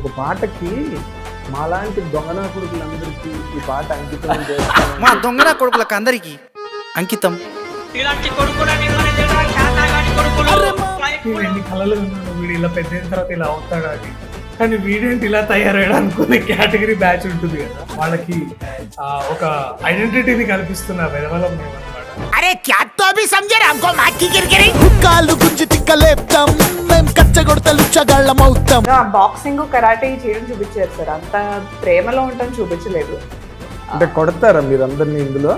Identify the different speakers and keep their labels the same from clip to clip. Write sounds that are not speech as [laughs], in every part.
Speaker 1: ఒక పాటకి మాలాంటి దొంగనా కొడుకులందరికీ ఈ పాట అంకితం [laughs]
Speaker 2: మా దొంగన కొడుకులకు అందరికి అంకితం.
Speaker 3: ఇలాంటి కొడుకులు
Speaker 4: నేను ఎన్ని కళలు ఉన్నాను వీడు ఇలా పెద్ద అయిన తర్వాత ఇలా అవుతాడా అని. కానీ వీడేంటి ఇలా తయారయ్యాడు అనుకునే కేటగిరీ బ్యాచ్ ఉంటుంది కదా. వాళ్ళకి ఆ, ఒక ఐడెంటిటీని కల్పిస్తున్న వెదవలం మేము
Speaker 2: అరే క్యాట్తో తో అభి సంజర్ मार మాకి గిరిగిరి.
Speaker 5: కాలు గుంజి తిక్కలేపుతాం. మేం కచ్చగొడతలు ఆ
Speaker 6: బాక్సింగ్ కరాటే చేయడం చూపించారు సార్. అంత ప్రేమలో ఉంటాం చూపించలేదు.
Speaker 1: అంటే కొడతారా మీరు ఇందులో?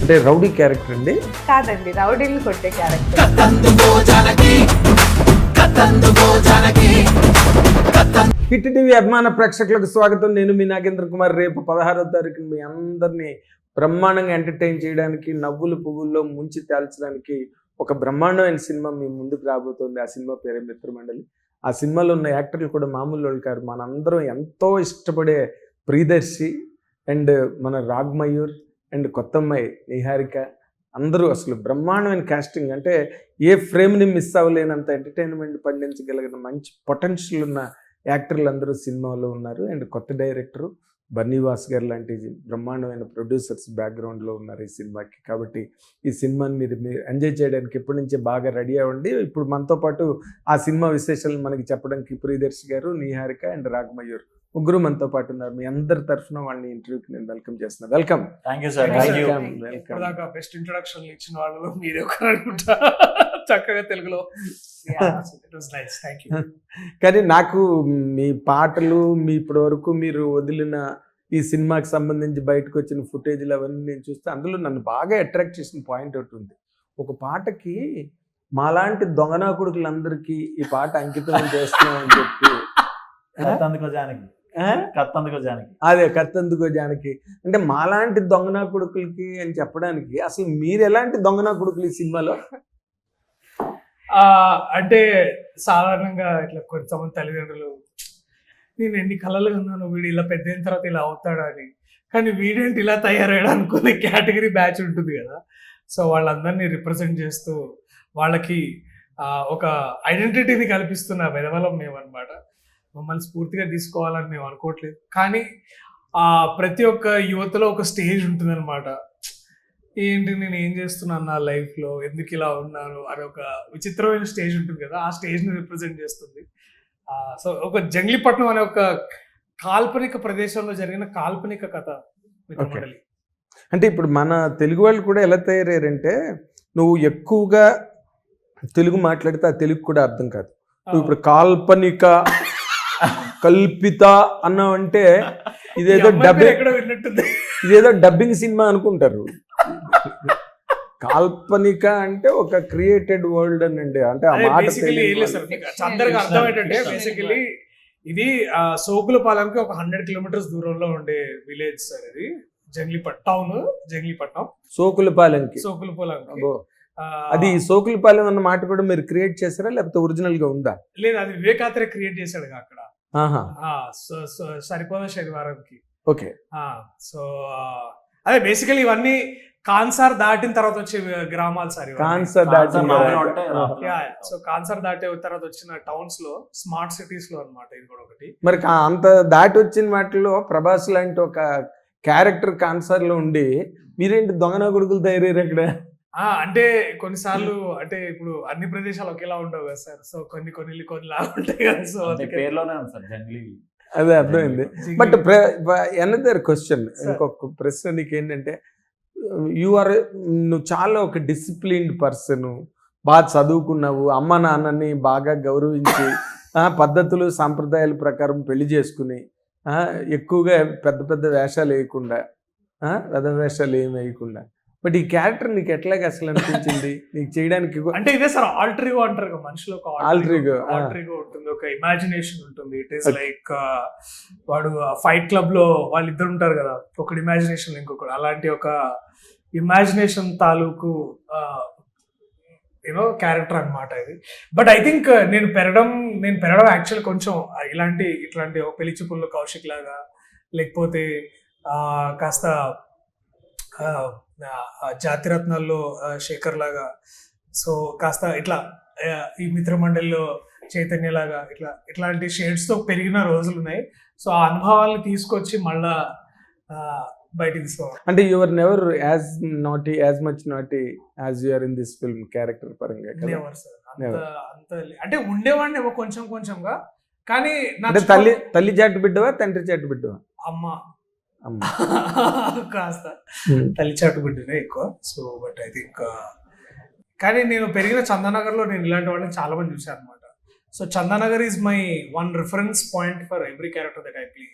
Speaker 1: అంటే రౌడీ క్యారెక్టర్ అండి?
Speaker 6: కాదండి రౌడీని కొట్టే క్యారెక్టర్.
Speaker 1: హిట్ టీవీ అభిమాన ప్రేక్షకులకు స్వాగతం. నేను మీ నాగేంద్ర కుమార్. రేపు పదహారో తారీఖు మీ అందరినీ బ్రహ్మాండంగా ఎంటర్టైన్ చేయడానికి నవ్వులు పువ్వుల్లో ముంచి తేల్చడానికి ఒక బ్రహ్మాండమైన సినిమా మీ ముందుకు రాబోతోంది. ఆ సినిమా పేరే మిత్రమండలి. ఆ సినిమాలో ఉన్న యాక్టర్లు కూడా మామూలు వాళ్ళు కారు మనందరం ఎంతో ఇష్టపడే ప్రియదర్శి అండ్ మన రాగ్మయూర్ అండ్ కొత్తమ్మాయి నిహారిక. అందరూ అసలు బ్రహ్మాండమైన కాస్టింగ్ అంటే ఏ ఫ్రేమ్ని మిస్ అవ్వలేనంత ఎంటర్టైన్మెంట్ పండించగలిగిన మంచి పొటెన్షియల్ ఉన్న యాక్టర్లు అందరూ సినిమాలో ఉన్నారు. అండ్ కొత్త డైరెక్టరు బన్నీవాస్ గారు లాంటి బ్రహ్మాండమైన ప్రొడ్యూసర్స్ బ్యాక్గ్రౌండ్లో ఉన్నారు ఈ సినిమాకి. కాబట్టి ఈ సినిమాని మీరు మీరు ఎంజాయ్ చేయడానికి ఎప్పటి నుంచే బాగా రెడీ అవ్వండి ఇప్పుడు మనతో పాటు ఆ సినిమా విశేషాలు మనకి చెప్పడానికి ప్రియదర్శి గారు నీహారిక అండ్ రాగమయూర్ ముగ్గురు మనతో పాటు ఉన్నారు. మీ అందరి తరఫున వాళ్ళని ఇంటర్వ్యూకి నేను వెల్కమ్ చేస్తున్నాను welcome.
Speaker 7: Thank you sir
Speaker 4: best introduction ఇచ్చిన వాళ్ళు మీరే అనుకుంటా. చక్కగా తెలుగులో. [laughs]
Speaker 1: కానీ నాకు మీ పాటలు మీ ఇప్పటి వరకు మీరు వదిలిన ఈ సినిమాకి సంబంధించి బయటకు వచ్చిన ఫుటేజ్లు అవన్నీ నేను చూస్తే అందులో నన్ను బాగా అట్రాక్ట్ చేసిన పాయింట్ ఒకటి ఉంది. ఒక పాటకి మాలాంటి దొంగనా కొడుకులందరికీ ఈ పాట అంకితం చేస్తున్నాం అని చెప్పి. [laughs]
Speaker 7: కత్తందుకో జానకి.
Speaker 1: ఆ?
Speaker 7: కత్తందుకో జానకి.
Speaker 1: అదే కత్తందుకో జానకి. అంటే మాలాంటి దొంగనా కొడుకులకి అని చెప్పడానికి అసలు మీరు ఎలాంటి దొంగనా కొడుకులు ఈ సినిమాలో?
Speaker 4: అంటే సాధారణంగా ఇట్లా కొంతమంది తల్లిదండ్రులు నేను ఎన్ని కళలు ఉన్నాను వీడు ఇలా పెద్ద అయిన తర్వాత ఇలా అవుతాడా అని. కానీ వీడేంటి ఇలా తయారయ్యాడు అనుకునే కేటగిరీ బ్యాచ్ ఉంటుంది కదా. సో వాళ్ళందరినీ రిప్రజెంట్ చేస్తూ వాళ్ళకి ఒక ఐడెంటిటీని కల్పిస్తున్న వెదవలం మేము అనమాట మమ్మల్ని స్ఫూర్తిగా తీసుకోవాలని మేము అనుకోవట్లేదు. కానీ ఆ, ప్రతి ఒక్క యువతలో ఒక స్టేజ్ ఉంటుందన్నమాట. ఏంటి నేను ఏం చేస్తున్నాను నా లైఫ్లో ఎందుకు ఇలా ఉన్నాను అని ఒక విచిత్రమైన స్టేజ్ ఉంటుంది కదా ఆ స్టేజ్ని రిప్రజెంట్ చేస్తుంది. సో ఒక జంగ్లీపట్నం అనే ఒక కాల్పనిక ప్రదేశంలో జరిగిన కాల్పనిక కథ
Speaker 1: అంటే ఇప్పుడు మన తెలుగు వాళ్ళు కూడా ఎలా తయారయ్యారంటే నువ్వు ఎక్కువగా తెలుగు మాట్లాడితే ఆ తెలుగు కూడా అర్థం కాదు. నువ్వు ఇప్పుడు కాల్పనిక కల్పిత అన్నావంటే ఇదేదో డబ్బింగ్ ఇదేదో డబ్బింగ్ సినిమా అనుకుంటారు. కాల్పనిక అంటే ఒక క్రియేటెడ్ వరల్డ్ అని అండి. అంటే ఆ మాట
Speaker 4: అందరికి అర్థం ఏంటంటే
Speaker 7: Fiction.
Speaker 4: బేసికలీ ఇది సోకులపాలెంకి ఒక హండ్రెడ్ కిలోమీటర్స్ దూరంలో ఉండే విలేజ్ సార్ ఇది. జంగ్లీపట్ టౌన్ జంగ్లీపట్నం.
Speaker 1: సోకులపాలెంకి.
Speaker 4: ఆ,
Speaker 1: అది సోకులపాలెం అన్న మాట కూడా మీరు క్రియేట్ చేశారా? లేకపోతే ఒరిజినల్గా ఉందా?
Speaker 4: లేదు అది వివేకాత్రే క్రియేట్ చేశాడు అక్కడ.
Speaker 1: ఆహా.
Speaker 4: ఆ, సో సో సరిపోన శనివారంకి.
Speaker 1: ఓకే.
Speaker 4: ఆ, సో అదే బేసికలీ ఇవన్నీ కాన్సార్ దాటిన తర్వాత వచ్చే గ్రామాలు సార్.
Speaker 1: కాన్సర్
Speaker 4: సో కాన్సార్ దాటే తర్వాత వచ్చిన టౌన్స్లో స్మార్ట్ సిటీస్లో అన్నమాట ఇది కూడా ఒకటి.
Speaker 1: మరి అంత దాటి వచ్చిన వాటిలో ప్రభాస్ లాంటి ఒక క్యారెక్టర్ కాన్సర్లో ఉండి మీరేంటి దొంగన కొడుకులు తయారయ్యారు అక్కడ
Speaker 4: ఆ అంటే కొన్నిసార్లు అంటే ఇప్పుడు అన్ని ప్రదేశాలు ఒకేలా ఉండవు కదా సార్. సో కొన్ని కొన్ని కొన్ని లాగా ఉంటాయి కదా సో
Speaker 7: పేరులోనే ఉంది సార్ జంగ్లీ.
Speaker 1: అదే అర్థమైంది. But another question. ఇంకొక ప్రశ్న నీకు ఏంటంటే యు ఆర్ నువ్వు చాలా ఒక డిసిప్లిన్డ్ పర్సన్ బాగా చదువుకున్నావు. అమ్మ నాన్నని బాగా గౌరవించి పద్ధతులు సాంప్రదాయాల ప్రకారం పెళ్ళి చేసుకుని ఎక్కువగా పెద్ద పెద్ద వేషాలు వేయకుండా పెద్ద వేషాలు ఏమి వేయకుండా. బట్ ఈ క్యారెక్టర్ నీకు ఎట్లాగ అసలు అనిపించింది? నీకు చేయడానికి
Speaker 4: అంటే ఇదే సార్ ఆల్ట్రిగో అంటారు కదా మనిషిలో ఒక
Speaker 1: Alter ego, ఆ.
Speaker 4: ఆల్ట్రిగో ఉంటుంది ఒక ఇమాజినేషన్ ఉంటుంది. It is. లైక్ వాడు ఫైట్ క్లబ్లో వాళ్ళు ఇద్దరు ఉంటారు కదా ఒకటి ఇమాజినేషన్ ఇంకొకటి అలాంటి ఒక ఇమాజినేషన్ తాలూకు యూనో క్యారెక్టర్ అన్నమాట ఇది. బట్ ఐ థింక్ నేను పెరగడం నేను పెరగడం యాక్చువల్ కొంచెం ఇలాంటి ఇట్లాంటి ఒక పెళ్ళి చూపుల్లో కౌశిక్ లాగా లేకపోతే కాస్త జాతిరత్నాల్లో శేఖర్ లాగా సో కాస్త ఇట్లా ఈ మిత్రమండలిలో చైతన్య లాగా ఇట్లా ఇట్లాంటి షేడ్స్తో పెరిగిన రోజులు ఉన్నాయి సో ఆ అనుభవాల్ని తీసుకొచ్చి మళ్ళా ఆ, బయటికి తీసుకోవాలి.
Speaker 1: అంటే your never as naughty as much naughty as you're in this film character పరంగా
Speaker 4: Never, sir. అంత అంటే ఉండేవాడిని కొంచెం కొంచెంగా. కానీ
Speaker 1: తల్లి తల్లి చాటు బిడ్డవా తండ్రి చాటు బిడ్డవా?
Speaker 4: అమ్మ [laughs] కాస్త తల్లి చాటు బిడ్డనే ఎక్కువ. సో బట్ ఐ థింక్ కానీ నేను పెరిగిన చందానగర్లో నేను ఇలాంటి వాళ్ళని చాలా మంది చూశాను అనమాట so Chandanagar is my one reference point for every character that I play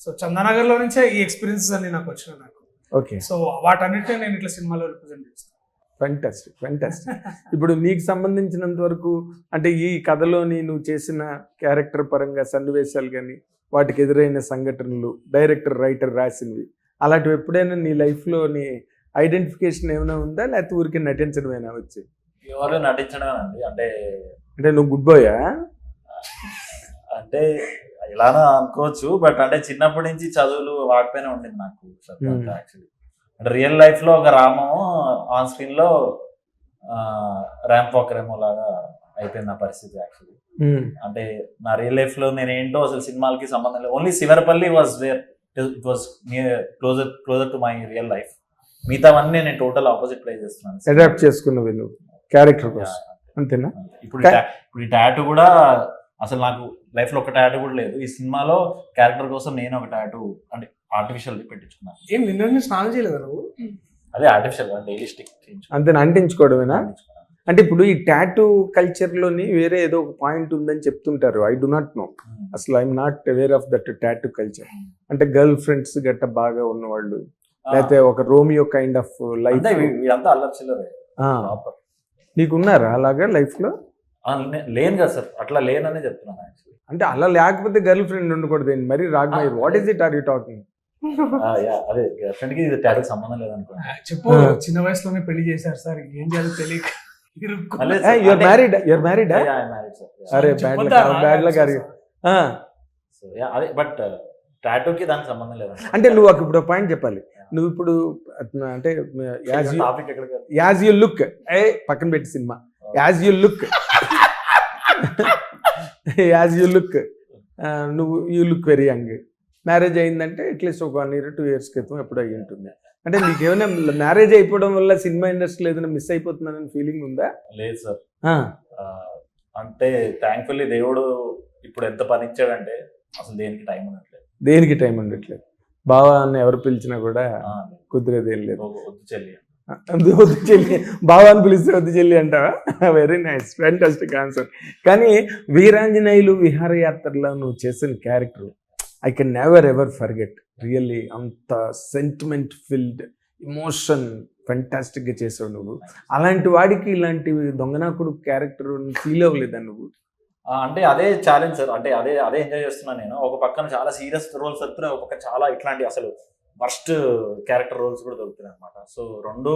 Speaker 4: so చందానగర్లో నుంచే ఈ ఎక్స్పీరియన్సెస్ అన్ని నాకు వచ్చినాయి నాకు.
Speaker 1: ఓకే.
Speaker 4: సో వాటన్నిటిని నేను ఇట్లా సినిమాలో రిప్రజెంట్ చేస్తాను.
Speaker 1: ఫెంటాస్టిక్ ఫెంటాస్టిక్ [laughs] ఇప్పుడు నీకు సంబంధించినంత వరకు అంటే ఈ కథలోని నువ్వు చేసిన క్యారెక్టర్ పరంగా సన్నివేశాలు కానీ వాటికి ఎదురైన సంఘటనలు డైరెక్టర్ రైటర్ రాసినవి. అలాంటివి ఎప్పుడైనా నీ లైఫ్లో నీ ఐడెంటిఫికేషన్ ఏమైనా ఉందా? లేకపోతే ఊరికి నటించడమేనా వచ్చి
Speaker 7: ఎవరు నటించడం అండి? అంటే
Speaker 1: అంటే నువ్వు గుడ్ బాయా
Speaker 7: అంటే ఇలానే అనుకోవచ్చు బట్ అంటే చిన్నప్పటి నుంచి చదువులు వాటిపైన ఉండింది నాకు
Speaker 1: Hmm.
Speaker 7: యాక్చువల్లీ అంటే రియల్ లైఫ్లో ఒక రామం ఆన్ స్క్రీన్లో ర్యాంప్ వాకర్ ఏమో లాగా అయిపోయింది నా పరిస్థితి యాక్చువల్లీ అంటే నా రియల్ లైఫ్లో నేను ఏంటో అసలు సినిమాలకి సంబంధం లేదు. Only Shivarapalli was where it was near closer closer to my real life మిగతావన్నీ నేను టోటల్ ఆపోజిట్ ప్లే చేస్తున్నాను.
Speaker 1: అడాప్ట్ చేసుకున్నవి నువ్వు. క్యారెక్టర్ కోసం. అంతేనా?
Speaker 7: ఇప్పుడు ఇప్పుడు ఈ టాటూ కూడా అసలు నాకు లైఫ్లో ఒక టాటూ కూడా లేదు. ఈ సినిమాలో క్యారెక్టర్ కోసం నేను ఒక టాటూ అంటే ఆర్టిఫిషియల్ పెట్టుకున్నాను
Speaker 4: ఏం నిన్న స్నానం చేయలేదు నువ్వు?
Speaker 7: అదే ఆర్టిఫిషియల్ డైలీ స్టిక్
Speaker 1: అంతేనా? అంటించుకోవడమేనా? అంటే ఇప్పుడు ఈ టాటూ కల్చర్లోని వేరే ఏదో ఒక పాయింట్ ఉందని చెప్తుంటారు. ఐ డు నాట్ నో అసలు I'm not aware of that tattoo culture. అంటే గర్ల్ ఫ్రెండ్స్ గట్ట బాగా ఉన్నవాళ్ళు. లేకపోతే ఒక రోమియో కైండ్ ఆఫ్ లైఫ్. నీకున్నారా అలాగా లైఫ్లో
Speaker 7: ఆ, లే- లేను కదా సార్. అట్లా లేననే చెప్తున్నాను యాక్చువల్లీ
Speaker 1: అంటే అలా లేకపోతే గర్ల్ ఫ్రెండ్ ఉండకూడదు ఏంటి మరి? రాగ్మయ్య what is it are you talking
Speaker 7: అదే ఫ్రెండ్కి ఇది టాటూ సంబంధం లేదనుకోండి.
Speaker 4: చెప్పు. చిన్న వయసులోనే పెళ్ళి చేశారు సార్. ఏం చేయాలో తెలియక.
Speaker 7: అంటే-
Speaker 1: married your married
Speaker 7: Yeah, yeah, I'm married, sir. Yeah.
Speaker 1: అరే
Speaker 4: చెప్పొద్దా?
Speaker 1: బ్యాడ్ లక్ బ్యాడ్ లక్ అరే.
Speaker 7: So, yeah, అదే బట్ టాటూకి దానికి సంబంధం లేదు
Speaker 1: అంటే నువ్వు ఒక ఇప్పుడు పాయింట్ చెప్పాలి. నువ్వు ఇప్పుడు అంటే as you as you look a పక్కన పెట్టి cinema. As you look as you look నువ్వు you look very young marriage అయిందంటే అట్లీస్ట్ ఒక వన్ ఇయర్ టూ ఇయర్స్ క్రితం ఎప్పుడు అయ్యి ఉంటుంది. అంటే నీకు ఏమైనా మ్యారేజ్ అయిపోవడం వల్ల సినిమా ఇండస్ట్రీలో ఏదైనా మిస్ అయిపోతున్నానని ఫీలింగ్ ఉందా?
Speaker 7: లేదు సార్. అంటే థ్యాంక్ఫుల్లీ దేవుడు ఇప్పుడు ఎంత పని ఇచ్చాడంటే అసలు దేనికి టైం ఉండట్లేదు.
Speaker 1: దేనికి టైం ఉండట్లేదు? బావా అని ఎవరు పిలిచినా కూడా కుదిరేది లేదు.
Speaker 7: వద్దు- చెల్లి
Speaker 1: వద్దు చెల్లి. బావా అని పిలిస్తే వద్దు చెల్లి అంటావా? వెరీ నైస్ ఫ్యాంటాస్టిక్ ఆన్సర్ కానీ వీరాంజనేయులు విహారయాత్రలో నువ్వు చేసిన character I can never ever forget really అంత సెంటిమెంట్ ఫిల్డ్ ఇమోషన్గా చేసావు నువ్వు. అలాంటి వాడికి ఇలాంటి దొంగనాకుడు క్యారెక్టర్ ఫీల్ అవ్వలేదా నువ్వు?
Speaker 7: అంటే అదే ఛాలెంజ్ సార్ అంటే అదే అదే ఎంజాయ్ చేస్తున్నాను నేను. ఒక పక్కన చాలా సీరియస్ రోల్స్ దొరుకుతున్నాయి ఒక పక్క చాలా ఇట్లాంటి అసలు వర్స్ట్ క్యారెక్టర్ రోల్స్ కూడా దొరుకుతున్నాయి అనమాట సో రెండు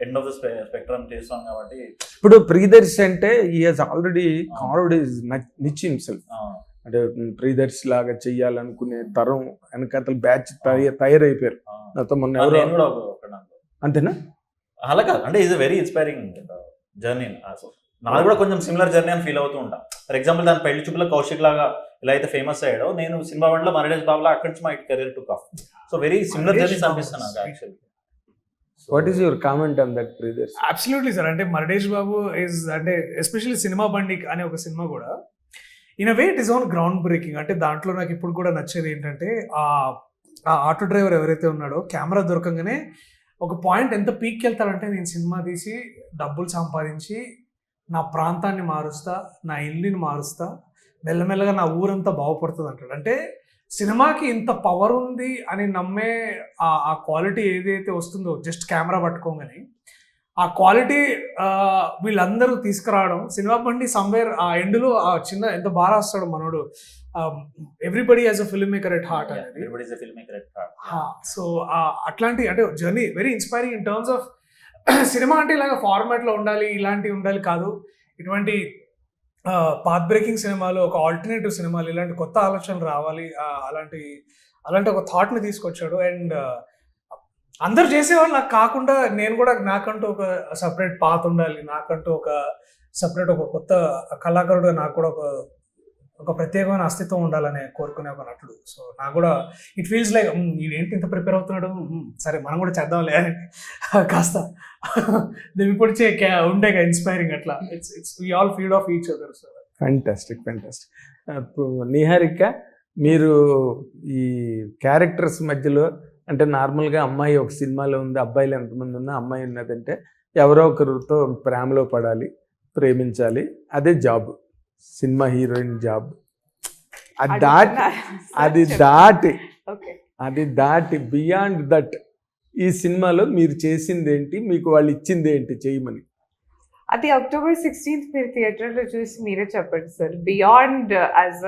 Speaker 7: ఎండ్ ఆఫ్ ద స్పెక్ట్రమ్ చేస్తాం కాబట్టి
Speaker 1: ఇప్పుడు ప్రియదర్శి అంటే ఈ has already carved is niche himself
Speaker 7: ఆ,
Speaker 1: అంటే ప్రియదర్శి లాగా చెయ్యాలనుకునే తరం వెనకాతల బ్యాచ్ తయారైపోయారు. నాతో మొన్న ఎవరో. అంతేనా?
Speaker 7: అలా కాదు. అంటే ఇది వెరీ ఇన్స్పైరింగ్ జర్నీ నాది కూడా కొంచెం సిమిలర్ జర్నీ అని ఫీల్ అవుతూ ఉంటా. ఫర్ ఎగ్జాంపుల్ దాని పెళ్ళి చూపుల కౌశిక్ లాగా ఇలా అయితే ఫేమస్ అయ్యాడో నేను సినిమా బండ్లో మరడేష్ బాబులా అక్కడి నుంచి మా career took off so very similar journeys
Speaker 4: బాబు.
Speaker 7: అనిపిస్తుంది నాకు actually
Speaker 1: what is your comment on that Priyadarshi
Speaker 4: absolutely sir అంటే మరడేష్ బాబు ఇస్ అంటే ఎస్పెషల్లీ సినిమా బండి అనే ఒక సినిమా కూడా in a way it is own ground breaking అంటే దాంట్లో నాకు ఇప్పుడు కూడా నచ్చేది ఏంటంటే ఆ ఆ ఆటో డ్రైవర్ ఎవరైతే ఉన్నాడో కెమెరా దొరకంగానే ఒక పాయింట్ ఎంత పీక్కి వెళ్తాడంటే నేను సినిమా తీసి డబ్బులు సంపాదించి నా ప్రాంతాన్ని మారుస్తా నా ఇల్లుని మారుస్తా మెల్లమెల్లగా నా ఊరంతా బాగుపడుతుంది అంటాడు అంటే సినిమాకి ఇంత పవర్ ఉంది అని నమ్మే ఆ ఆ క్వాలిటీ ఏదైతే వస్తుందో జస్ట్ కెమెరా పట్టుకోగానే ఆ క్వాలిటీ వీళ్ళందరూ తీసుకురావడం సినిమా బండి సమ్వేర్ ఆ ఎండ్లో ఆ చిన్న ఎంత బాగా రాస్తాడు మనోడు. Everybody as a film maker at heart అనేది. సో అట్లాంటి అంటే journey very inspiring in terms of cinema అంటే ఇలాగ ఫార్మాట్లో ఉండాలి ఇలాంటివి ఉండాలి కాదు. ఇటువంటి పాత్ బ్రేకింగ్ సినిమాలు ఒక ఆల్టర్నేటివ్ సినిమాలు ఇలాంటి కొత్త ఆలోచనలు రావాలి. అలాంటి అలాంటి ఒక థాట్ని తీసుకొచ్చాడు. అండ్ అందరు చేసేవాళ్ళు. నాకు కాకుండా నేను కూడా నాకంటూ ఒక సపరేట్ పాత ఉండాలి. నాకంటూ ఒక సపరేట్ ఒక కొత్త కళాకారుడుగా నాకు కూడా ఒక ఒక ప్రత్యేకమైన అస్తిత్వం ఉండాలని కోరుకునే ఒక నటుడు. సో నాకు కూడా ఇట్ ఫీల్స్ లైక్ ఏంటి ఇంత ప్రిపేర్ అవుతున్నాడు? సరే మనం కూడా చేద్దాంలే అని కాస్త దివిపొడిచే ఉండే ఇన్స్పైరింగ్ అట్లా. It's it's we all feed off each other sir
Speaker 1: fantastic fantastic ఇప్పుడు నిహారిక మీరు ఈ క్యారెక్టర్స్ మధ్యలో అంటే నార్మల్గా అమ్మాయి ఒక సినిమాలో ఉంది అబ్బాయిలు ఎంతమంది ఉన్నా అమ్మాయి ఉన్నదంటే ఎవరో ఒకరితో ప్రేమలో పడాలి ప్రేమించాలి అదే జాబ్. Cinema heroine job. అది దాటి అది దాటి [laughs] అది దాటి బియాండ్ దట్ ఈ సినిమాలో మీరు చేసింది ఏంటి మీకు వాళ్ళు ఇచ్చింది ఏంటి చేయమని.
Speaker 6: అది అక్టోబర్ సిక్స్టీన్త్ మీరు థియేటర్లో చూసి మీరే చెప్పండి sir. Beyond as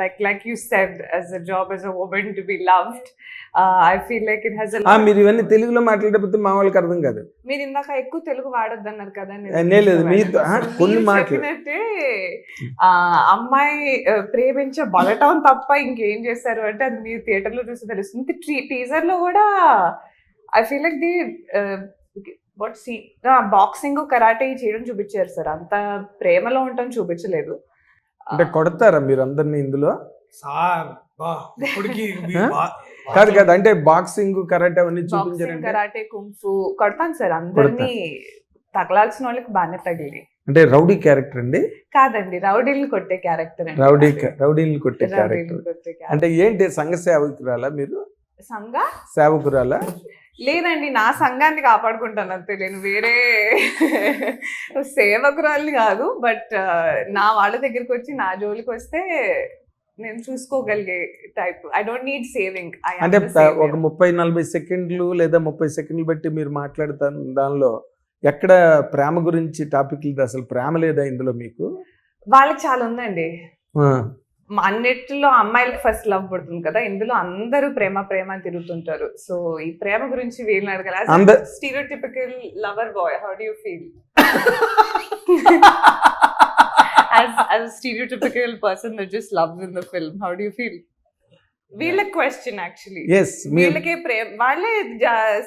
Speaker 6: like like you said as a job as a woman to be loved. I feel like it has
Speaker 1: ఆ, మీరు ఇవన్నీ తెలుగులో మాట్లాడకపోతే మా వాళ్ళకి అర్థం కాదు.
Speaker 6: మీరు ఇందాక ఎక్కువ తెలుగు వాడొద్దన్నారు కదా నేను
Speaker 1: ఏ, నేను లేదు, మీతో- కొన్ని
Speaker 6: మీరు
Speaker 1: మాటలు.
Speaker 6: చెప్పినట్టే ఆ, అమ్మాయి ఆ, ప్రేమించబడటం తప్ప ఇంకేం చేశారు అంటే అది మీరు థియేటర్లో చూసి తెలుస్తుంది టీజర్లో కూడా I feel like the what see boxing karate చేయడం చూపించారు సార్. అంత ప్రేమలో ఉండటం చూపించలేదు.
Speaker 1: అంటే కొడతారా మీరు అందరినీ ఇందులో?
Speaker 4: సార్ [laughs]
Speaker 1: కాదు కాదు అంటే బాక్సింగ్ కరాటే అవన్నీ చూపించారంటే?
Speaker 6: కరాటే కుంఫు కొడతాను సార్. అందరినీ తగలాల్సిన వాళ్ళకి బాగానే తగిలి
Speaker 1: అంటే రౌడీ క్యారెక్టర్ అండి?
Speaker 6: కాదండి రౌడీలు కొట్టే క్యారెక్టర్
Speaker 1: రౌడీ కొట్టే
Speaker 6: రౌడీలు
Speaker 1: క్యారెక్టర్.
Speaker 6: కొట్టే character.
Speaker 1: అంటే ఏంటి సంఘ సేవకురాలా మీరు?
Speaker 6: సంఘ?
Speaker 1: సేవకురాలా?
Speaker 6: లేదండి నా సంఘాన్ని కాపాడుకుంటాను అంతే. నేను వేరే [laughs] సేవకురాల్ని కాదు బట్ నా వాళ్ళ దగ్గరికి వచ్చి నా జోలికి వస్తే నేను చూసుకోగలిగే type. I don't need saving
Speaker 1: అంటే ఒక ముప్పై నలభై సెకండ్లు లేదా ముప్పై సెకండ్లు బట్టి మీరు మాట్లాడుతాను దానిలో ఎక్కడ ప్రేమ గురించి టాపిక్ లేదు అసలు ప్రేమ లేదా ఇందులో మీకు?
Speaker 6: వాళ్ళకి చాలా ఉందండి. అన్నిటిలో అమ్మాయిలకి ఫస్ట్ లవ్ పుడుతుంది కదా ఇందులో అందరూ ప్రేమ ప్రేమ తిరుగుతుంటారు. సో ఈ ప్రేమ గురించి వీళ్ళని అడగాలి. Stereotypical lover boy how do you feel as as a stereotypical person that just loves in the film. How do you feel? వీళ్ళ క్వశ్చన్ యాక్చువల్లీ వీళ్ళకే ప్రేమ వాళ్ళే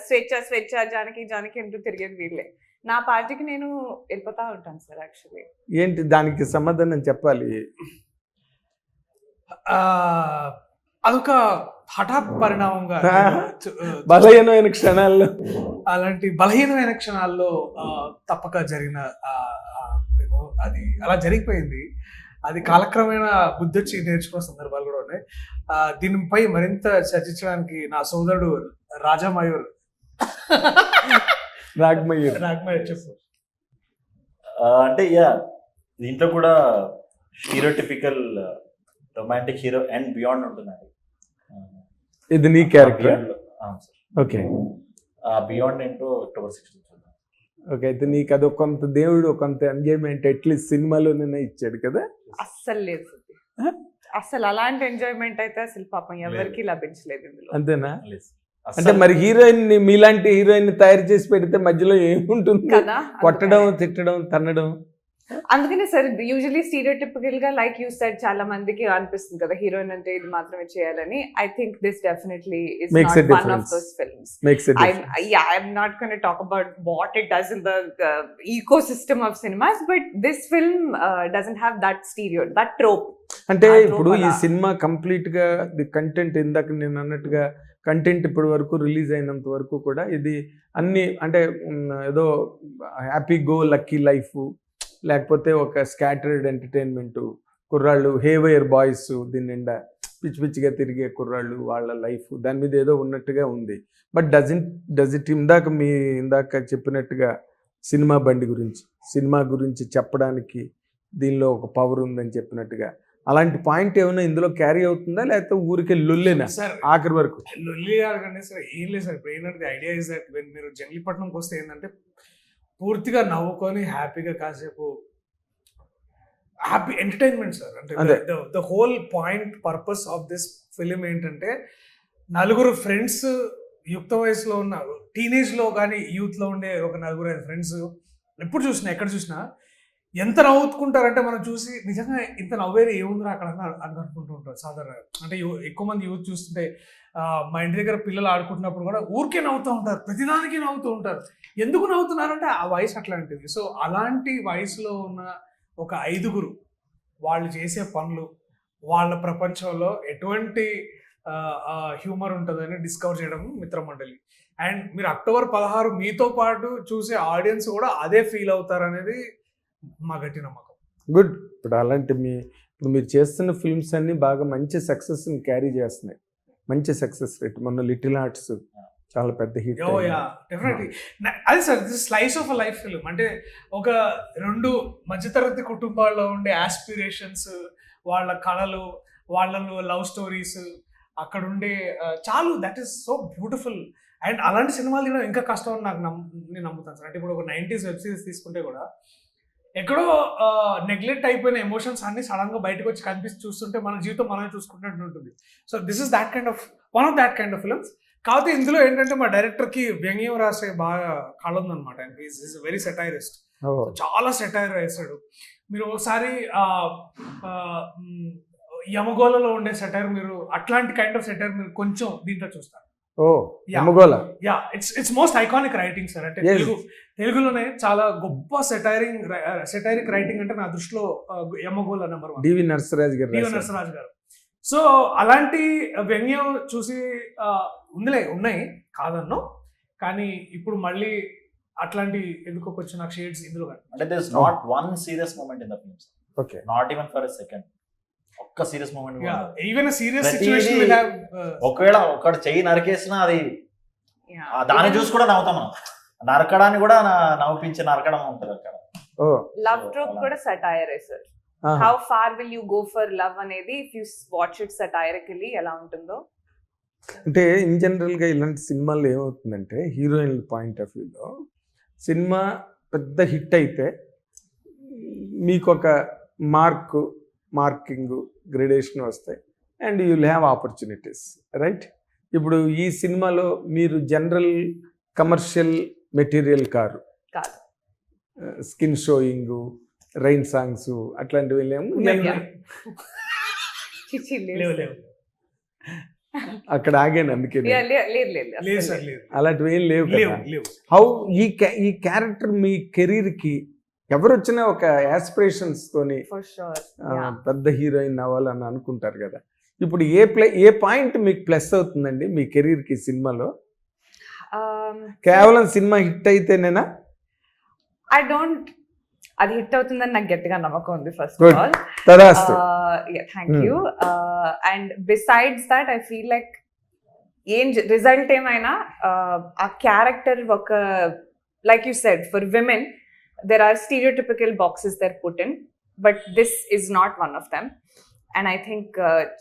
Speaker 6: స్వేచ్ఛ స్వేచ్ఛ జానకి జానకి అంటూ తిరిగేది వీళ్ళే. నా పార్టీకి నేను వెళ్ళిపోతా ఉంటాను సార్ యాక్చువల్లీ
Speaker 1: ఏంటి దానికి సమాధానం చెప్పాలి?
Speaker 4: అదొక హఠాత్ పరిణామంగా
Speaker 1: బలహీనమైన క్షణాల్లో.
Speaker 4: అలాంటి బలహీనమైన క్షణాల్లో తప్పక జరిగిన ఆ, ఆ, you know, అది అలా జరిగిపోయింది. అది కాలక్రమేణా బుద్ధి వచ్చి నేర్చుకున్న సందర్భాలు కూడా ఉన్నాయి. ఆ, దీనిపై మరింత చర్చించడానికి నా సోదరుడు రాజా మయూర్
Speaker 1: రాగమయ్యూర్
Speaker 4: రాగమయూర్ చెప్పు.
Speaker 7: అంటే యా దీంట్లో కూడా హీరోటిపికల్ రొమాంటిక్ హీరో అండ్ బియాండ్ ఉంటుందండి
Speaker 1: ఇది నీ క్యారెక్టర్? ఓకే.
Speaker 7: ఆ బియాండ్ ఏంటో అక్టోబర్ సిక్స్టీన్
Speaker 1: ఓకే అయితే నీకు అది కొంత దేవుడు కొంత ఎంజాయ్మెంట్ అట్లీస్ట్ సినిమాలోనే ఇచ్చాడు కదా?
Speaker 6: అస్సలు లేదు. అసలు అలాంటి ఎంజాయ్మెంట్ అయితే అసలు పాపం ఎవరికి లభించలేదు ఇందులో.
Speaker 1: అంతేనా. అంటే మరి హీరోయిన్ని మీలాంటి హీరోయిన్ని తయారు చేసి పెడితే మధ్యలో ఏముంటుంది?
Speaker 6: కదా
Speaker 1: కొట్టడం తిట్టడం తన్నడం.
Speaker 6: అందుకనే సార్ యూజువలీ స్టీరియోటిపికల్గా లైక్ యూ సెడ్ చాలా మందికి అనిపిస్తుంది కదా హీరోయిన్ అంటే ఇది మాత్రమే చేయాలని I think this definitely is not one of. Those films
Speaker 1: makes it
Speaker 6: in the uh, ecosystem of cinemas, but this film uh, doesn't have that stereo, that trope.
Speaker 1: అంటే ఇప్పుడు ఈ. సినిమా కంప్లీట్గా ది కంటెంట్ ఇందాక నేను అన్నట్టుగా content ఇప్పటి వరకు release అయినంత వరకు కూడా ఇది అన్ని అంటే ఏదో హ్యాపీ గో లక్కీ లైఫ్ లేకపోతే ఒక స్కాటర్డ్ ఎంటర్టైన్మెంట్ కుర్రాళ్ళు హేవయర్ బాయ్స్ దీని నిండా పిచ్చి పిచ్చిగా తిరిగే కుర్రాళ్ళు వాళ్ళ లైఫ్ దాని మీద ఏదో ఉన్నట్టుగా ఉంది. బట్ డజంట్ డజ్ ఇట్ ఇందాక మీ ఇందాక చెప్పినట్టుగా సినిమా బండి గురించి సినిమా గురించి చెప్పడానికి దీనిలో ఒక పవర్ ఉందని చెప్పినట్టుగా. అలాంటి పాయింట్ ఏమైనా ఇందులో క్యారీ అవుతుందా లేకపోతే ఊరికే లొల్లేనా?
Speaker 4: సార్
Speaker 1: ఆఖరి వరకు.
Speaker 4: లొల్లి కానీ సార్ ఏం లేదు సార్ ఇప్పుడు ఏంటంటే ఐడియా ఇస్ దట్ మీరు జంగ్లీపట్నంకి వస్తే ఏంటంటే పూర్తిగా నవ్వుకొని హ్యాపీగా కాసేపు హ్యాపీ ఎంటర్టైన్మెంట్ సార్. అంటే the whole point purpose of this film ఏంటంటే నలుగురు ఫ్రెండ్స్ యుక్త వయసులో ఉన్న టీనేజ్లో కానీ యూత్లో ఉండే ఒక నలుగురు ఐదు ఫ్రెండ్స్ ఎప్పుడు చూసినా ఎక్కడ చూసినా ఎంత నవ్వుకుంటారంటే మనం చూసి నిజంగా ఇంత నవ్వేది ఏముందిరా అక్కడ అని అని అనుకుంటూ ఉంటారు సాధారణంగా అంటే ఎక్కువ మంది యూత్ చూస్తుంటే మా ఇంటి దగ్గర పిల్లలు ఆడుకుంటున్నప్పుడు కూడా ఊరికే నవ్వుతూ ఉంటారు. ప్రతిదానికి నవ్వుతూ ఉంటారు. ఎందుకు నవ్వుతున్నారంటే ఆ వయసు అట్లాంటిది. సో అలాంటి వయసులో ఉన్న ఒక ఐదుగురు వాళ్ళు చేసే పనులు వాళ్ళ ప్రపంచంలో ఎటువంటి హ్యూమర్ ఉంటుందని డిస్కవర్ చేయడం మిత్రమండలి. అండ్ మీరు అక్టోబర్ పదహారు మీతో పాటు చూసే ఆడియన్స్ కూడా అదే ఫీల్ అవుతారు అనేది మా గట్టి నమ్మకం.
Speaker 1: గుడ్. ఇప్పుడు అలాంటి మీ ఇప్పుడు మీరు చేస్తున్న ఫిల్మ్స్ అన్నీ బాగా మంచి సక్సెస్ని క్యారీ చేస్తున్నాయి. మంచి సక్సెస్ రేట్ మొన్న లిటిల్ ఆర్ట్స్ చాలా పెద్ద హిట్
Speaker 4: యా డెఫినెట్లీ అది sir this slice of life film అంటే ఒక రెండు మధ్యతరగతి కుటుంబాల్లో ఉండే ఆస్పిరేషన్స్ వాళ్ళ కళలు వాళ్ళలో లవ్ స్టోరీస్ అక్కడ ఉండే చాలు that is so beautiful and అలాంటి సినిమాలు తీయడం ఇంకా కష్టం అని నాకు నమ్ నేను నమ్ముతాను సార్ అంటే ఇప్పుడు ఒక నైంటీస్ వెబ్ సిరీస్ తీసుకుంటే కూడా ఎక్కడో నెగ్లెక్ట్ అయిపోయిన ఎమోషన్స్ అన్ని సడన్గా బయటకు వచ్చి కనిపిస్తూ చూస్తుంటే మన జీవితం మనమే చూసుకుంటున్నట్టు ఉంటుంది. So this is that kind of one of that kind of films కాకపోతే ఇందులో ఏంటంటే మా డైరెక్టర్కి వ్యంగ్యం రాసే బాగా కళ ఉందన్నమాట ఈజ్ వెరీ సెటైరిస్ట్ చాలా సెటైర్ రాశాడు మీరు ఒకసారి యమగోళలో ఉండే సెటైర్ మీరు అట్లాంటి కైండ్ ఆఫ్ సెటైర్ మీరు కొంచెం దీంట్లో చూస్తారు.
Speaker 1: ఓ
Speaker 4: Yeah.
Speaker 1: Yamagola
Speaker 4: yeah it's it's most iconic writing sir అంటే
Speaker 1: Yes.
Speaker 4: తెలుగు తెలుగులోనే చాలా గొప్ప సెటైరింగ్ సెటైరిక్ రైటింగ్ అంటే నా దృష్టిలో ఆ, Yamagola number one
Speaker 1: DV Narasaraju garu రాశారు.
Speaker 4: నరసరాజు గారు. సో అలాంటి వ్యంగ్యం చూసి ఉందిలే ఉన్నాయి. కాదన్ను. కానీ ఇప్పుడు మళ్ళీ అట్లాంటి ఎందుకో కొంచెం నాకు షేడ్స్ ఇందులో.
Speaker 7: అంటే this not one serious moment in the films
Speaker 1: okay
Speaker 7: not even for a second ఒక్క serious moment
Speaker 4: will have uh,
Speaker 7: ఒకవేళ ఒకటి చెయ్యి నరికేసినా అది దాన్ని చూసి కూడా నవ్వుతాం మనం. నరకడాన్ని కూడా నా- నవ్వించే నరకడం ఉంటుంది అక్కడ.
Speaker 1: ఓ.
Speaker 6: Love trope. కూడా సటైరే sir. How far will you go for love అనేది if you watch it satirically ఎలా ఉంటుందో?
Speaker 1: అంటే ఇన్ జనరల్గా ఇలాంటి సినిమాల్లో ఏమవుతుందంటే హీరోయిన్ పాయింట్ ఆఫ్ వ్యూలో సినిమా పెద్ద హిట్ అయితే మీకు ఒక మార్క్ మార్కింగ్ గ్రేడేషన్ వస్తాయి. And you will have opportunities right? ఇప్పుడు ఈ సినిమాలో మీరు జనరల్ కమర్షియల్ మెటీరియల్ కారు
Speaker 6: కాదు.
Speaker 1: స్కిన్ షోయింగ్ రైన్ సాంగ్స్ అట్లాంటివి లేము [laughs] అక్కడ ఆగాను అందుకే అలాంటివి ఏం లేవు
Speaker 4: లేవు
Speaker 1: కదా?
Speaker 4: లేవు
Speaker 1: హౌ ఈ ఈ క్యారెక్టర్ మీ కెరీర్కి ఎవరు వచ్చినా ఒక యాస్పిరేషన్స్ తోని. పెద్ద హీరోయిన్ అవ్వాలని అనుకుంటారు కదా. ఇప్పుడు ఏ ప్లే ఏ పాయింట్ మీకు ప్లస్ అవుతుందండి మీ కెరీర్కి సినిమాలో?
Speaker 6: Um,
Speaker 1: కేవలం సినిమా హిట్ అయితేనేనా?
Speaker 6: I don't అది హిట్ అవుతుందని నాకు గట్టిగా నమ్మకం ఉంది first. Of all thank. You and besides that I feel like ఏం రిజల్ట్ ఏమైనా uh, ఆ క్యారెక్టర్ ఒక like you said for women there are stereotypical boxes they put in but this is not one of them and I think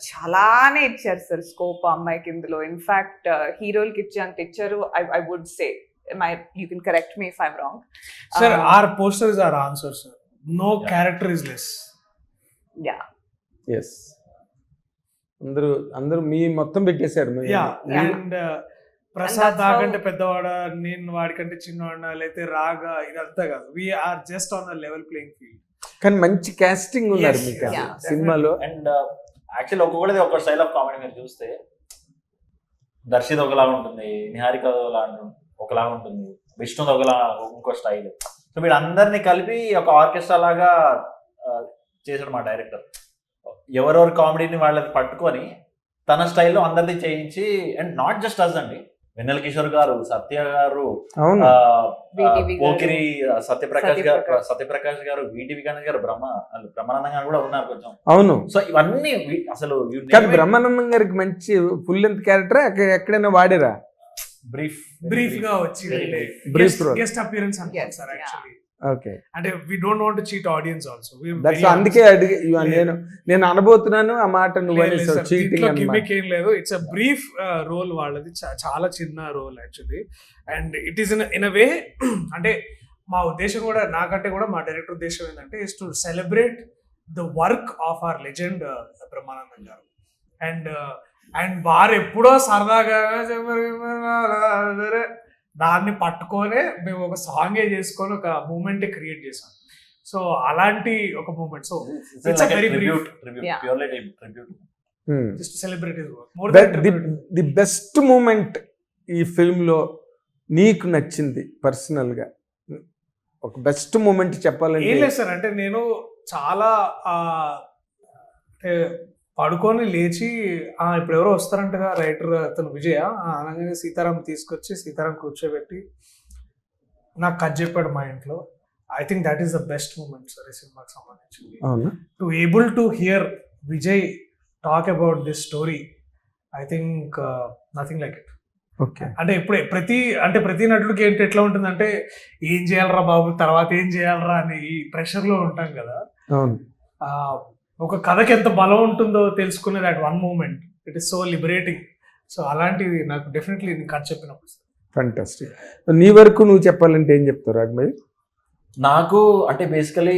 Speaker 6: చాలానే ఇచ్చారు sir scope అమ్మాయికి ఇందులో. In fact హీరోలకి ఇచ్చే అంత ఇచ్చారు I I would say my you can correct me if I'm wrong
Speaker 4: sir or posters or answer sir no character is less
Speaker 6: yeah
Speaker 1: yes అందరూ అందరూ మీ మొత్తం పెట్టేశారు.
Speaker 4: యా అండ్ ప్రసాద్ నాకంటే పెద్దవాడా నేను వాడికంటే చిన్నవాడా లేకపోతే రాగా ఇదంతా కాదు. We're just on the level playing field
Speaker 1: కానీ మంచి కాస్టింగ్ ఉన్నారు మీకు. సినిమాలో.
Speaker 7: అండ్ యాక్చువల్లీ ఒక్కొక్కటిది ఒక స్టైల్ ఆఫ్ కామెడీ మీరు చూస్తే దర్శిద్ ఒకలా ఉంటుంది నిహారిక ఒకలా ఉంటుంది ఒకలా ఉంటుంది విష్ణుది ఒకలా ఇంకో స్టైల్ సో వీళ్ళందరినీ కలిపి ఒక ఆర్కెస్ట్రా లాగా చేశాడు మా డైరెక్టర్ ఎవరెవరి కామెడీని వాళ్ళని పట్టుకొని తన స్టైల్లో అందరిది చేయించి అండ్ నాట్ జస్ట్ అస్ అండి వెన్నెల కిషోర్ గారు సత్య గారు. పోకిరి సత్యప్రకాష్ గారు
Speaker 6: సత్యప్రకాష్.
Speaker 7: గారు వీటి వికాస్ గారు బ్రహ్మ బ్రహ్మానందం గారు కూడా ఉన్నారు కొంచెం.
Speaker 1: అవును.
Speaker 7: సో ఇవన్నీ అసలు
Speaker 1: కానీ బ్రహ్మానందం గారికి మంచి ఫుల్ లెంత్ క్యారెక్టర్? అక్కడ ఎక్కడైనా వాడిరా?
Speaker 7: బ్రీఫ్.
Speaker 4: బ్రీఫ్గా వచ్చి. గెస్ట్ అపియరెన్స్
Speaker 6: Yes,
Speaker 4: సార్. యాక్చువల్లీ.
Speaker 1: ఓకే
Speaker 4: అంటే we don't want to cheat audience also
Speaker 1: that's అందుకే అడిగి నేను నేను అనబోతున్నాను ఆ మాట నువ్వు చీటింగ్ అన్నమాట
Speaker 4: గిమిక్ ఏం లేదు ఇట్స్ అ బ్రీఫ్ రోల్ వాళ్ళది చాలా చిన్న role actually and it is in in a way అంటే మా ఉద్దేశం కూడా నాకంటే కూడా మా డైరెక్టర్ ఉద్దేశం ఏంటంటే is to celebrate the work of our legend Brahmanandam garu and and వారు ఎప్పుడో సరదాగా దాన్ని పట్టుకొనే మేము ఒక సాంగే చేసుకొని ఒక మూమెంట్ క్రియేట్ చేసాం. సో అలాంటి ఒక moment so
Speaker 7: tribute
Speaker 4: just celebrities more
Speaker 1: the the best moment ఈ ఫిల్మ్లో నీకు నచ్చింది పర్సనల్గా ఒక బెస్ట్ మూమెంట్
Speaker 4: ఏం
Speaker 1: చెప్పాలంటే
Speaker 4: లేదు సార్ అంటే నేను చాలా ఆ, అంటే పడుకొని లేచి ఆ, ఇప్పుడు ఎవరో వస్తారంటగా రైటర్ అతను విజయ. అనగానే సీతారాం తీసుకొచ్చి సీతారాం కూర్చోబెట్టి నాకు కథ చెప్పాడు మా ఇంట్లో. I think that is the best moment sir ఈ సినిమాకి సంబంధించింది.
Speaker 1: అవునా?
Speaker 4: To able to hear Vijay talk about this story I think nothing like it
Speaker 1: okay
Speaker 4: అంటే ఇప్పుడు ప్రతి అంటే ప్రతి నటుడికి ఏంటి ఎట్లా ఉంటుందంటే ఏం చేయాలరా బాబు? తర్వాత ఏం చేయాలరా? అని ఈ pressure లో ఉంటాం కదా. ఒక కథకి ఎంత బలం ఉంటుందో తెలుసుకునేది at one moment it is so liberating so అలాంటివి నాకు డెఫినెట్లీ నేను కథ చెప్పినప్పుడు
Speaker 1: ఫంటాస్టిక్ నీ వరకు నువ్వు చెప్పాలంటే ఏం చెప్తావు రాఘమయ్య
Speaker 7: నాకు అంటే బేసికలీ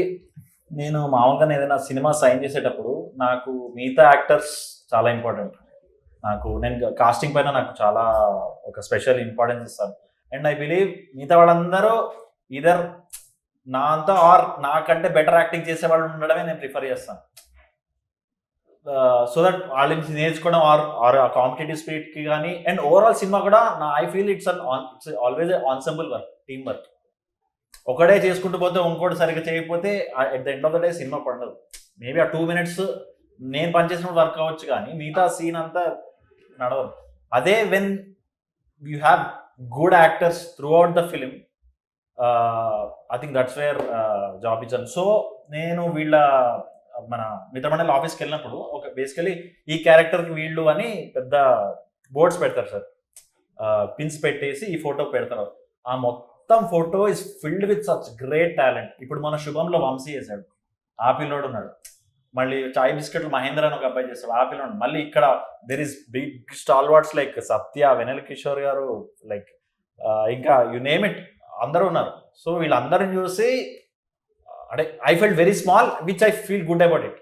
Speaker 7: నేను మామూలుగా ఏదైనా సినిమా సైన్ చేసేటప్పుడు నాకు మిగతా యాక్టర్స్ చాలా ఇంపార్టెంట్ నాకు నేను కాస్టింగ్ పైన నాకు చాలా ఒక స్పెషల్ ఇంపార్టెన్స్ ఇస్తాను అండ్ ఐ బిలీవ్ మిగతా వాళ్ళందరూ ఇదర్ నా అంతా ఆర్ నాకంటే బెటర్ యాక్టింగ్ చేసే వాళ్ళు ఉండడమే నేను ప్రిఫర్ చేస్తాను. సో దట్ వాళ్ళ నుంచి నేర్చుకోవడం ఆర్ ఆర్ కాంపిటేటివ్ స్పిరిట్కి కానీ అండ్ ఓవరాల్ సినిమా కూడా నా I feel it's an it's always ensemble work team work ఒకడే చేసుకుంటూ పోతే ఇంకోటి సరిగ్గా చేయకపోతే at the end of the day cinema పండదు. మేబీ ఆ టూ మినిట్స్ నేను పనిచేసినప్పుడు వర్క్ అవ్వచ్చు కానీ మిగతా సీన్ అంతా నడవదు. అదే when you have good actors throughout the film I think that's where job ఇచ్చాను సో నేను వీళ్ళ మన మిత్రమండలి ఆఫీస్కి వెళ్ళినప్పుడు ఒక బేసికలీ ఈ క్యారెక్టర్కి వీళ్ళు అని పెద్ద బోర్డ్స్ పెడతారు సార్. పిన్స్ పెట్టేసి ఈ ఫోటో పెడతారు. ఆ మొత్తం photo is filled with such great talent ఇప్పుడు మన శుభంలో వంశీ చేశాడు. ఆ పిల్లోడు ఉన్నాడు. మళ్ళీ చాయ్ బిస్కెట్లు మహేంద్ర అని ఒక అబ్బాయి చేస్తాడు ఆ పిల్లోడు మళ్ళీ ఇక్కడ there is big stalwarts like Satya Vennela Kishore garu like ఇంకా యు నేమ్ ఇట్ అందరూ ఉన్నారు. సో వీళ్ళందరిని చూసి అంటే I felt very small which I feel good about it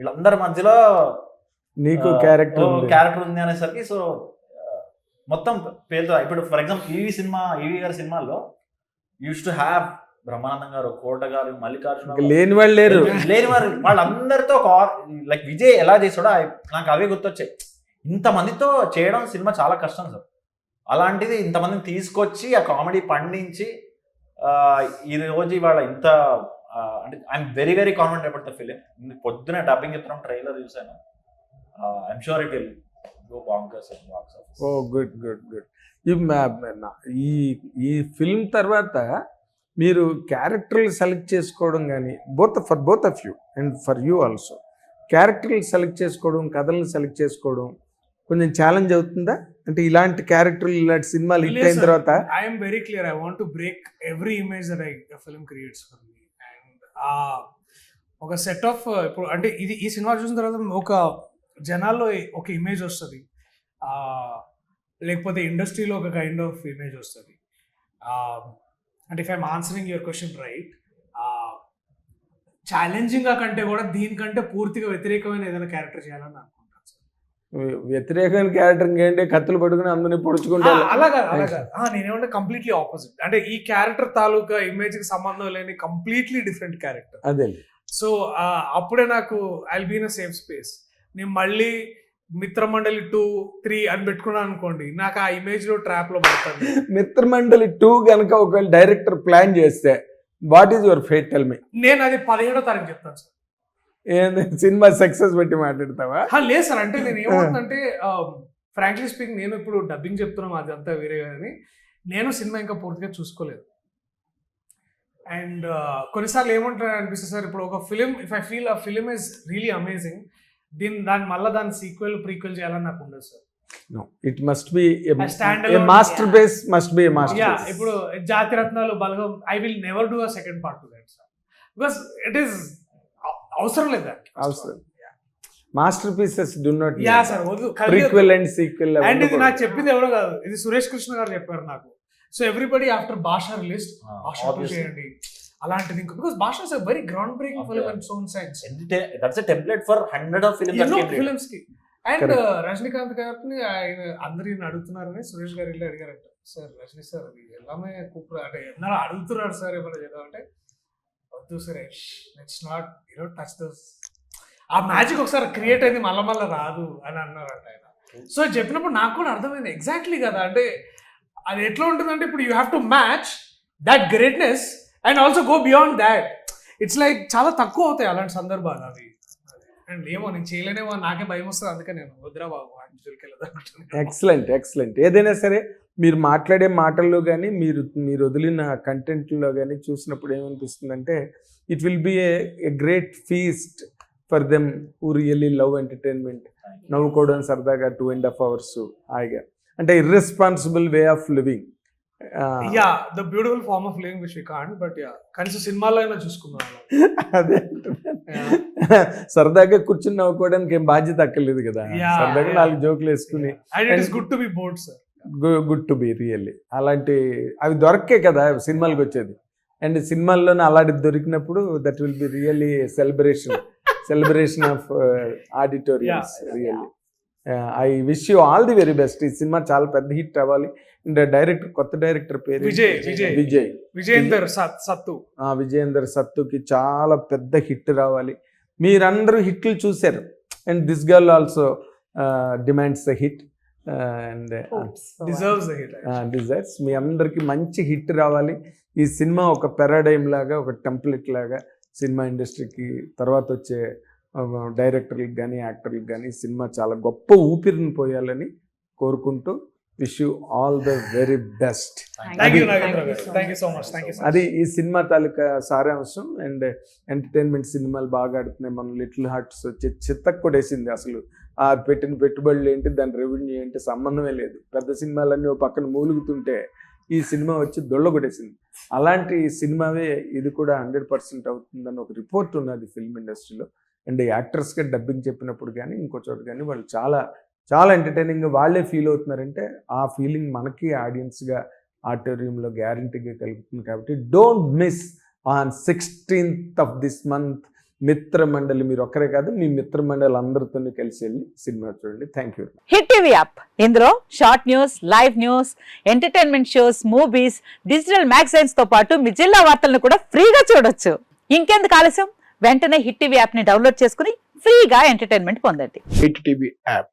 Speaker 7: వీళ్ళందరి మధ్యలో
Speaker 1: నీకు క్యారెక్టర్
Speaker 7: క్యారెక్టర్ ఉంది. అనేసరికి సో మొత్తం పేరుతో ఇప్పుడు for example EV cinema EV గారి సినిమాల్లో యూస్ టు హ్యావ్ బ్రహ్మానందం గారు కోట గారు మల్లికార్జున
Speaker 1: లేని వాళ్ళు లేరు.
Speaker 7: లేని వారు వాళ్ళందరితో లైక్ విజయ్ ఎలా చేసాడో నాకు అవే గుర్తొచ్చాయి. ఇంతమందితో చేయడం సినిమా చాలా కష్టం సార్. అలాంటిది ఇంతమందిని తీసుకొచ్చి ఆ కామెడీ పండించి ఈ రోజు ఇవాళ ఇంత అంటే I'm very very confident about the film పొద్దున డబ్బింగ్ చెప్తున్నాం ట్రైలర్ చూసాను I'm sure it will go bonkers box office
Speaker 1: oh good good good ఈ ఈ ఫిల్మ్ తర్వాత మీరు క్యారెక్టర్లు సెలెక్ట్ చేసుకోవడం కానీ both for both of you and for you also క్యారెక్టర్లు సెలెక్ట్ చేసుకోవడం కథలను సెలెక్ట్ చేసుకోవడం కొంచెం ఛాలెంజ్ అవుతుందా? అంటే ఇలాంటి క్యారెక్టర్లు ఇలాంటి సినిమాలు హిట్ అయిన తర్వాత
Speaker 4: I'm very clear I want to break every image that I film creates for me ఒక సెట్ ఆఫ్ uh, ఇప్పుడు అంటే ఇది ఈ సినిమా చూసిన తర్వాత ఒక జనాల్లో ఒక ఇమేజ్ వస్తుంది. లేకపోతే ఇండస్ట్రీలో ఒక కైండ్ ఆఫ్ ఇమేజ్ వస్తుంది. అంటే if I'm answering your question right challenging కంటే కూడా దీనికంటే పూర్తిగా వ్యతిరేకమైన ఏదైనా క్యారెక్టర్ చేయాలని అనుకుంటాను
Speaker 1: వ్యతిరేకమైన క్యారెక్టర్ ఏంటి కత్తులు పట్టుకుని అందరినీ పొడుచుకుంటే
Speaker 4: ఆ, అలాగా అలాగా నేనేమంటే కంప్లీట్లీ ఆపోజిట్ అంటే ఈ క్యారెక్టర్ తాలూకా ఇమేజ్కి సంబంధం లేని కంప్లీట్లీ డిఫరెంట్ క్యారెక్టర్
Speaker 1: అదే.
Speaker 4: సో అప్పుడే నాకు I be in safe space నేను మళ్ళీ మిత్రమండలి టూ త్రీ అని పెట్టుకున్నాను అనుకోండి నాకు ఆ ఇమేజ్లో ట్రాప్లో పడతాను. [laughs]
Speaker 1: మిత్రమండలి టూ గనక ఒకవేళ డైరెక్టర్ ప్లాన్ చేస్తే what is your fate tell me
Speaker 4: నేను అది పదిహేడో తారీఖు చెప్తాను సార్
Speaker 1: సినిమా సక్సెస్ పెట్టి మాట్లాడతావా?
Speaker 4: లేదు సార్ అంటే నేను ఏమవుతుందంటే ఫ్రాంక్లీ స్పీకింగ్ నేను ఇప్పుడు డబ్బింగ్ చెప్తున్నాం అదంతా వేరే కానీ నేను సినిమా ఇంకా పూర్తిగా చూసుకోలేదు. అండ్ కొన్నిసార్లు ఏమంటారు అనిపిస్తుంది సార్ ఇప్పుడు ఒక ఫిలిం ఇఫ్ ఐ ఫీల్ ఆ ఫిలిం ఇస్ రియలీ అమేజింగ్ దీని దాని మళ్ళీ దాని సీక్వెల్ ప్రీక్వెల్ చేయాలని నాకు ఉండదు sir.
Speaker 1: No it must be master. Base must be
Speaker 4: yeah
Speaker 1: master
Speaker 4: ఇప్పుడు Jathiratnalu Balagam I will never do a second part to that sir because it is అవసరం లేదు దానికి.
Speaker 1: అవసరం. Masterpieces do not
Speaker 4: yeah sir వద్దు
Speaker 1: prequel and sequel
Speaker 4: and ఇది నాకు చెప్పింది ఎవరో కాదు ఇది సురేష్ కృష్ణ గారు చెప్పారు నాకు. So everybody after Baasha release Baasha చేయండి అలాంటిది ఇంకా because Baasha is very ground breaking. Film and so on since
Speaker 7: that's a template for hundred of
Speaker 4: ఎన్నో
Speaker 7: ఫిలిం
Speaker 4: ఫిల్మ్స్కి. And
Speaker 1: Correct.
Speaker 4: రజనీకాంత్ గారిని ఆయన అందరు అడుగుతున్నారని సురేష్ గారు వెళ్ళి అడిగారంట. సార్ రజనీ సార్ అది ఎలామే కూపురు అంటే ఎన్నాళ్ళు అడుగుతున్నారు సార్ ఏమైనా చేద్దాం అంటే వద్దు Suresh let's not you know touch those ఆ మ్యాజిక్ ఒకసారి క్రియేట్ అయింది మళ్ళా మళ్ళీ రాదు అని అన్నారంట ఆయన. సో చెప్పినప్పుడు నాకు కూడా అర్థమైంది ఎగ్జాక్ట్లీ కదా. అంటే అది ఎట్లా ఉంటుందంటే ఇప్పుడు you have to match that greatness and also go beyond that it's like చాలా తక్కువ అవుతాయి అలాంటి సందర్భాలు అవి. అండ్ ఏమో నేను చేయలేనేమో నాకే భయం వస్తుంది. అందుకే నేను వద్దురా బాబు అని దొరికెళ్ళదు
Speaker 1: ఎక్సలెంట్ ఎక్సలెంట్ ఏదైనా సరే మీరు మాట్లాడే మాటల్లో కానీ మీరు మీరు వదిలిన కంటెంట్లో కానీ చూసినప్పుడు ఏమనిపిస్తుందంటే it will be a great feast for them who really love entertainment నవ్వుకోవడం సరదాగా టూ అండ్ హాఫ్ అవర్స్ హాయిగా. అంటే irresponsible way of living
Speaker 4: yeah the beautiful form of living which we can't but yeah కనీసం సినిమాలో అయినా చూసుకుందాం. అలా. [laughs]
Speaker 1: అదే సరదాగా కూర్చుని నవ్వుకోవడానికి ఏం బాధ్యత అక్కర్లేదు కదా. సరదాగా. నాలుగు జోకులు వేసుకుని.
Speaker 4: Good to be bored sir
Speaker 1: good to be really అలాంటి అవి దొరకే కదా సినిమాలకు వచ్చేది. అండ్ సినిమాల్లోనే అలాంటిది దొరికినప్పుడు that will be really celebration celebration of auditorials really I wish you all the very best ఈ సినిమా చాలా పెద్ద హిట్ అవ్వాలి. అండ్ డైరెక్టర్ కొత్త డైరెక్టర్ పేరు
Speaker 4: విజయ్, విజయ్.
Speaker 1: విజయ్.
Speaker 4: విజయేందర్ సత్ సత్తు.
Speaker 1: విజయేందర్ సత్తుకి చాలా పెద్ద హిట్ రావాలి. మీరందరూ హిట్లు చూశారు. And this girl also demands the hit and
Speaker 4: deserves the hit
Speaker 1: desires మీ అందరికి మంచి హిట్ రావాలి. ఈ సినిమా ఒక పెరాడైమ్ లాగా ఒక టెంప్లెట్ లాగా సినిమా ఇండస్ట్రీకి తర్వాత వచ్చే డైరెక్టర్లకు కానీ యాక్టర్లకు కానీ సినిమా చాలా గొప్ప ఊపిరిని పోయాలని కోరుకుంటూ wish you all the very best.
Speaker 4: Thank you
Speaker 1: అది-
Speaker 4: Nagendra garu thank you so much thank you so
Speaker 1: అది ఈ సినిమా తాలూకా సారాంశం అండ్ ఎంటర్టైన్మెంట్ సినిమాలు బాగా ఆడుతున్నాయి. మన లిటిల్ హార్ట్స్ వచ్చి చిత్తకు కొట్టేసింది అసలు. ఆ పెట్టిన పెట్టుబడులు ఏంటి దాని రెవెన్యూ ఏంటి సంబంధమే లేదు. పెద్ద సినిమాలన్నీ ఓ పక్కన మూలుగుతుంటే ఈ సినిమా వచ్చి దొళ్ళ కొట్టేసింది. అలాంటి సినిమావే ఇది కూడా హండ్రెడ్ పర్సెంట్ అవుతుందని ఒక రిపోర్ట్ ఉన్నది ఫిల్మ్ ఇండస్ట్రీలో. అండ్ యాక్టర్స్గా డబ్బింగ్ చెప్పినప్పుడు కానీ ఇంకో చోట కానీ వాళ్ళు చాలా చాలా ఎంటర్టైనింగ్గా వాళ్ళే ఫీల్ అవుతున్నారంటే ఆ ఫీలింగ్ మనకి ఆడియన్స్గా ఆడిటోరియంలో గ్యారంటీగా కలుగుతుంది కాబట్టి don't miss on sixteenth of this month Mithra Mandali మీరు ఒక్కరే కాదు మీ మిత్ర మండలి అందరితో కలిసి వెళ్ళి సినిమా చూడండి. Thank you
Speaker 8: hit TV app ఇందులో short news live news entertainment shows movies digital మ్యాగజైన్స్తో పాటు మీ జిల్లా వార్తలను కూడా ఫ్రీగా చూడొచ్చు. ఇంకెందుకు ఆలస్యం? వెంటనే హిట్ టీవీ యాప్ని డౌన్లోడ్ చేసుకుని ఫ్రీగా ఎంటర్టైన్మెంట్ పొందండి.
Speaker 9: Hit TV app